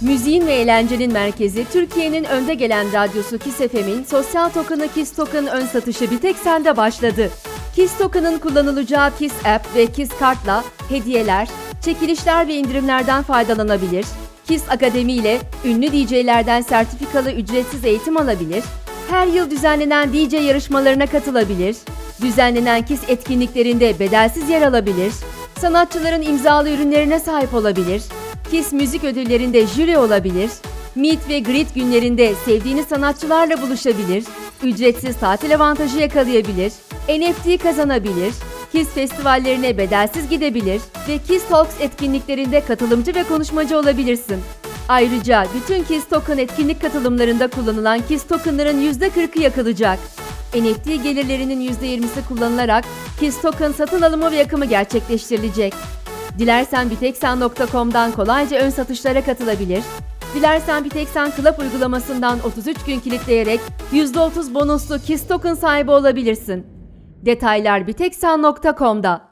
Müziğin ve eğlencenin merkezi Türkiye'nin önde gelen radyosu Kiss FM'in sosyal tokenı Kiss Token ön satışı bir tek sende başladı. Kiss Token'ın kullanılacağı Kiss App ve Kiss Kart'la hediyeler, çekilişler ve indirimlerden faydalanabilir. Kiss Akademi ile ünlü DJ'lerden sertifikalı ücretsiz eğitim alabilir. Her yıl düzenlenen DJ yarışmalarına katılabilir. Düzenlenen Kiss etkinliklerinde bedelsiz yer alabilir. Sanatçıların imzalı ürünlerine sahip olabilir. Kiss müzik ödüllerinde jüri olabilir. Meet ve Greet günlerinde sevdiğiniz sanatçılarla buluşabilir. Ücretsiz tatil avantajı yakalayabilir. NFT kazanabilir. Kiss festivallerine bedelsiz gidebilir ve Kiss Talks etkinliklerinde katılımcı ve konuşmacı olabilirsin. Ayrıca bütün Kiss Token etkinlik katılımlarında kullanılan Kiss Token'ların %40'ı yakılacak. NFT gelirlerinin %20'si kullanılarak Kiss Token satın alımı ve yakımı gerçekleştirilecek. Dilersen biteksen.com'dan kolayca ön satışlara katılabilir. Dilersen Biteksen Club uygulamasından 33 gün kilitleyerek %30 bonuslu Kiss Token sahibi olabilirsin. Detaylar biteksen.com'da.